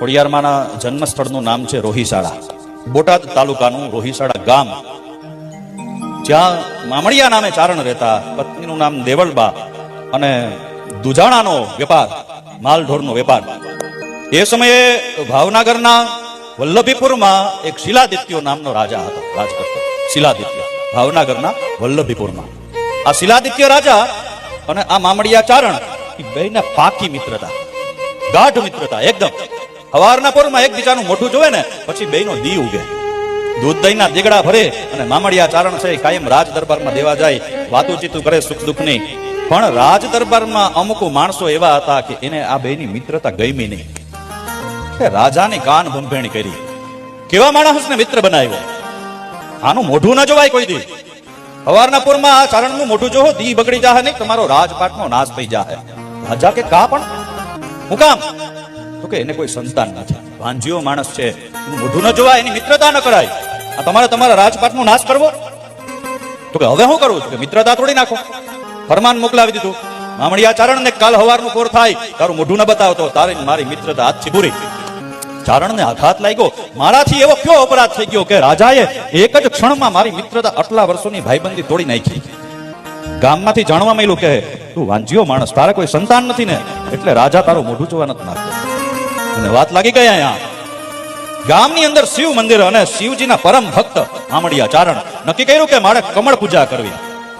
ખોડિયારમાંના જન્મસ્થળનું નામ છે રોહિશાળા બોટાદ તાલુકાનું રોહિશાળા ગામ. જ્યાં મામડિયા નામે ચારણ રહેતા, પત્નીનું નામ દેવળબા અને દુજાણાનો વેપાર, માલઢોરનો વેપાર. એ સમયે ભાવનગરના વલ્લભીપુરમાં એક શિલાદિત્યો નામનો રાજા હતો રાજ કરતો શિલાદિત્ય. ભાવનગરના વલ્લભીપુરમાં. આ શિલાદિત્ય રાજા અને આ મામડિયા ચારણ, એ બેના પાકી મિત્રતા. ગાઢ મિત્રતા, એકદમ. હવારના પોરમાં એકબીજાનું મોઢું જોવે ને, પછી બેનો દી ઉગે. દૂધ દહીંના દીગડા ભરે અને મામડિયા ચારણ છે કાયમ રાજ દરબારમાં દેવા જાય. વાતું ચીતું કરે સુખ દુઃખની. પણ રાજ દરબારમાં અમુક માણસો એવા હતા કે એને આ બેની મિત્રતા ગમી નહીં. રાજાની કાન ભંભેણી કરી. કેવા માણસને મિત્ર બનાવ્યો? આનું મોઢું ન જોવાય કોઈ દી. હવારના પૂરમાં આ ચારણનું મોઢું જોહો દી બગડી જાહે નહીં, તમારો રાજપાટનો નાશ થઈ જાહે. રાજા કે, કા પણ? હું કામ? તો કે એને કોઈ સંતાન નથી ભાંજીઓ માણસ છે, એનું મોઢું ન જોવાય, એની મિત્રતા ન કરાય. આ તમારે તમારા રાજપાટનો નાશ કરવો? તો કે હવે શું કરવું કે મિત્રતા તોડી નાખો. ફરમાન મોકલાવી દીધું. મામડિયા ચારણ ને કાલ હવારનું કોર થાય. તારું મોઢું ન બતાવતો. તારી મારી મિત્રતા હાથથી પૂરી ચારણને આઘાત લાગ્યો. મારાથી એવો કયો અપરાધ થઈ ગયો કે રાજાએ એક જ ક્ષણમાં મારી મિત્રતા આટલા વર્ષોની ભાઈબંધી તોડી નાખી. ગામમાંથી જાણવા મળ્યું કે તું વાંજીયો માણસ, તારે કોઈ સંતાન નથી ને? એટલે રાજા તારું મોઢું જોવા નથી માંગતો. અને વાત લાગી ગઈ અહીંયા. ગામની અંદર શિવ મંદિર અને શિવજીના પરમ ભક્ત આમડિયા ચારણ નક્કી કર્યું કે મારે કમળ પૂજા કરવી.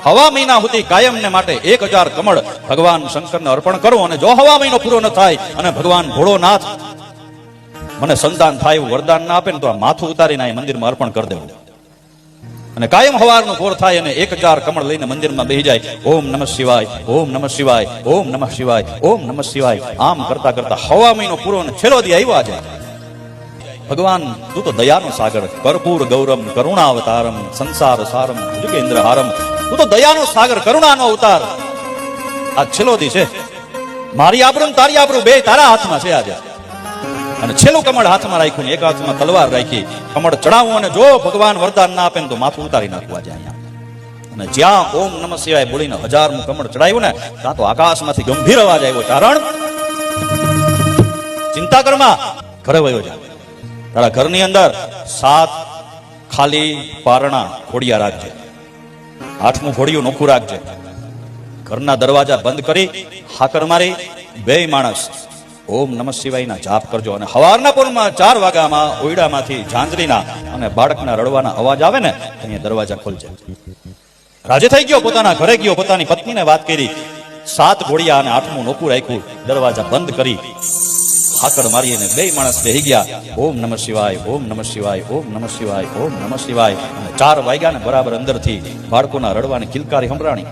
હવા મહિના સુધી કાયમને માટે એક હજાર કમળ ભગવાન શંકરને અર્પણ કરવું અને જો હવા મહિનો પૂરો ન થાય અને ભગવાન ભોળોનાથ મને સંતાન થાય એવું વરદાન ના આપે ને તો આ માથું ઉતારીને આ મંદિરમાં અર્પણ કરી દેવું. અને કાયમ હવારનું કોર થાય અને એક હજાર કમળ લઈને મંદિરમાં બેહી જાય. ઓમ નમઃ શિવાય, ઓમ નમઃ શિવાય, ઓમ નમઃ શિવાય, ઓમ નમઃ શિવાય. આમ કરતા કરતા હવા મહિનો પૂરો અને છેલ્લો દી આવ્યો છે. ભગવાન, તું તો દયાનો સાગર કર્પૂર ગૌરમ, કરુણાવતારમ, સંસાર સારમ, યુગેન્દ્ર હારમ. તું તો દયાનો સાગર, કરુણાનો અવતાર. આ છેલ્લો દી છે. મારી આબરૂ તારી આબરૂ બે તારા હાથમાં છે આજે. અને છેલ્લું કમળ હાથમાં રાખ્યું એક હાથમાં તલવાર રાખી, કમળ ચડાવવું અને જો ભગવાન વરદાન ના આપે ને તો માથું ઉતારી નાખવા જાય અહીંયા. અને જ્યાં ઓમ નમ શિવાય બોલીને હજારમું કમળ ચડાવ્યું ને, ત્યાં તો આકાશમાંથી ગંભીર અવાજ આવ્યો કારણ ચિંતા કરમાં ઘરે વયો જાય તારા ઘરની અંદર સાત ખાલી પારણા ઘોડિયા રાખજે. આઠમું ઘોડિયું નોખું રાખજે. ઘરના દરવાજા બંધ કરી, હાકર મારી બે માણસ ઓમ નમઃ શિવાયના જાપ કરજો અને હવારના પૂરમાં ચાર વાગ્યામાં ઓયડામાંથી ઝાંઝરીના અને બાળકના રડવાના અવાજ આવે ને, અહીંયા દરવાજા ખોલજે. રાજે થઈ ગયો, પોતાના ઘરે ગયો, પોતાની પત્નીને વાત કરી. સાત ઘોડિયા અને આઠમું નોકું રાખ્યું. દરવાજા બંધ કરી. હાકડ મારી અને બે માણસ બેહી ગયા. ઓમ નમઃ શિવાય, ઓમ નમ શિવાય, ઓમ નમ શિવાય, ઓમ નમ શિવાય. અને ચાર વાગ્યા ને બરાબર અંદરથી બાળકોના રડવાની કિલકારી સંભળાણી.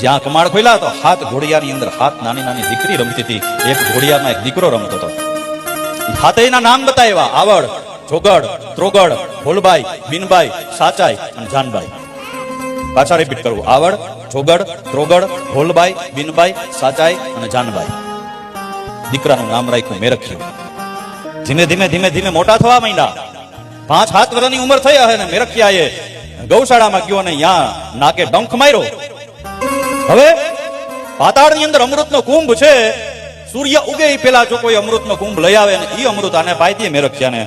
જ્યાં કમાડ ખોલ્યા તો હાથ ઘોડિયાની અંદર હાથ નાની નાની દીકરી રમતી હતી. એક ઘોડિયામાં એક દીકરો રમતો હતો. હાથેના નામ બતાવ્યા, આવડ, જોગડ, ત્રોગડ, ભોલબાઈ બિનબાઈ સાચાઈ અને જાનબાઈ. પાછા રિપીટ કરવું, આવડ, જોગડ, ત્રોગડ, ભોલબાઈ બિનબાઈ સાચાઈ અને જાનબાઈ. દીકરાનું નામ રાખ્યું મેરખ્યું. ધીમે ધીમે ધીમે ધીમે મોટા થવા માંડ્યા. પાંચ, સાત વર્ષની ઉંમર થઈ હશે ને મેરખિયાએ ગૌશાળામાં ગયો અને ત્યાં નાકે ડંખ માર્યો. હવે પાતાળની અંદર અમૃતનો કુંભ છે. સૂર્ય ઉગે પેલા જો કોઈ અમૃતનો કુંભ લઈ આવે ને અમૃત આને પાઈ દે મેરખ્યાને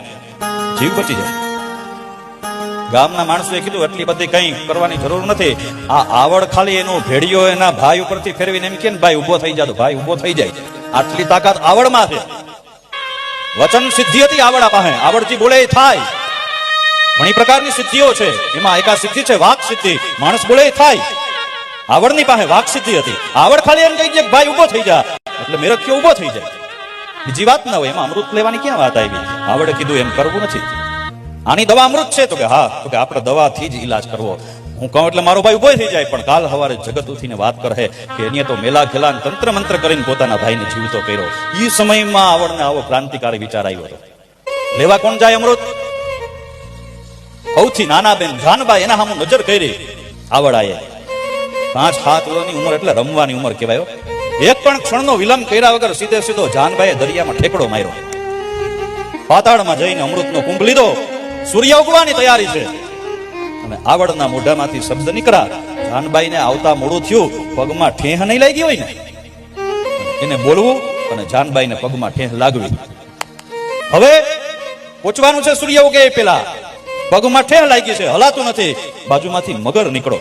જીવ બચી જાય. ગામના માણસોએ કીધું એટલી બધી કઈ કરવાની જરૂર નથી. આ આવડ ખાલી એનો ભેડિયો એના ભાઈ ઉપરથી ફેરવીને એમ કે ભાઈ ઊભો થઈ જાતો ભાઈ ઊભો થઈ જાય. આટલી તાકાત આવડમાં છે. વચન સિદ્ધિ હતી આવડા પાસે આવડથી બોલે થાય. ઘણી પ્રકારની સિદ્ધિઓ છે. એમાં એકા સિદ્ધિ છે વાક સિદ્ધિ માણસ બોલે થાય. આવડની પાસે વાક સિદ્ધિ હતી. આવડ ખાલી એમ કહી ભાઈ ઊભો થઈ જા. એટલે મેરખ્યો ઊભો થઈ જાય. બીજી વાત ના હોય, એમાં અમૃત લેવાની ક્યાં વાત આવી? આવડે કીધું એમ કરવું નથી. આની દવા અમૃત છે તો કે હા, તો કે આપણે દવાથી જ ઈલાજ કરવો. હું કહું એટલે મારો ભાઈ ઊભો થઈ જાય, પણ કાલ સવારે જગત ઉઠીને વાત કરે કે એને તો મેલા ખેલા તંત્ર મંત્ર કરીને પોતાના ભાઈને જીવતો કર્યો. એ સમયમાં આવડને આવો ક્રાંતિકારી વિચાર આવ્યો હતો. લેવા કોણ જાય અમૃત? સૌથી નાના બેન જાનબાઈ એના સામે નજર કરી. આવડાએ પાંચ સાત વર્ષની ઉંમર એટલે રમવાની ઉંમર કહેવાય એક પણ ક્ષણનો વિલંબ કર્યા વગર સીધે સીધો જાનભાઈએ દરિયામાં ઠેકડો માર્યો. પાતાળમાં જઈને અમૃતનો કુંભ લીધો. સૂર્ય ઉગવાની તૈયારી છે. અને આવડના મોઢામાંથી શબ્દ નીકળ્યા. જાનબાઈને આવતા મોડું થયું. પગમાં ઠેહ નહીં લાગી હોય ને. એને બોલવું અને જાનબાઈને પગમાં ઠેહ લાગવી. હવે પહોંચવાનું છે, સૂર્ય ઉગે પેલા. પગમાં ઠેહ લાગી છે, હલાતું નથી. બાજુમાંથી મગર નીકળો.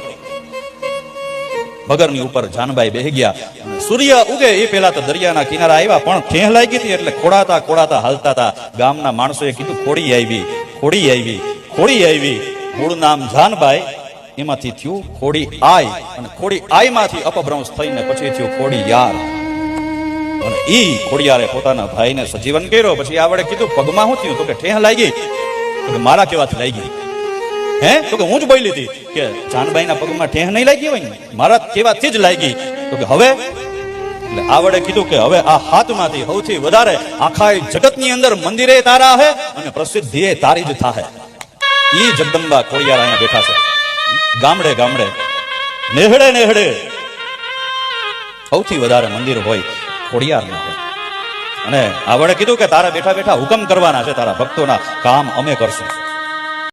મગરની ઉપર જાનબાઈ બેહી ગયા. સૂર્ય ઉગે એ પેલા તો દરિયાના કિનારા આવ્યા, પણ ઠેહ લાગી હતી એટલે ખોડાતા ખોડાતા હાલતા હતા. ગામના માણસોએ કીધું, ખોડી આવી ખોડી આવી ખોડી આવી. મૂળ નામ જાનબાઈ. એમાંથી થયું, ખોડી આય અને ખોડી આયમાંથી અપભ્રંશ થઈને પછી થયું, ખોડી યાર. અને ઈ ખોડિયારે પોતાના ભાઈને સજીવન કર્યો. પછી આવડે કીધું, પગમાં શું થયું? તો કે ઠેહ લાગી? મારા કેવાથી લાગી. હે? તો કે હું જ બોલી હતી કે જાનબાઈના પગમાં ઠેહ નહીં લાગી હોય ને? મારા કેવાથી જ લાગી. તો કે હવે? એટલે આવડે કીધું કે હવે આ હાથમાંથી સૌથી વધારે આખા જગતની અંદર મંદિરે તારા હે અને પ્રસિદ્ધિ એ તારી જ થાહે. ઈ જગદંબા ખોડિયાર અહીંયા બેઠા છે. ગામડે ગામડે. નેહડે નેહડે. સૌથી વધારે મંદિર હોય ખોડિયારના હોય. અને આવડે કીધું કે તારા બેઠા બેઠા હુકમ કરવાના છે, તારા ભક્તોના કામ અમે કરશું.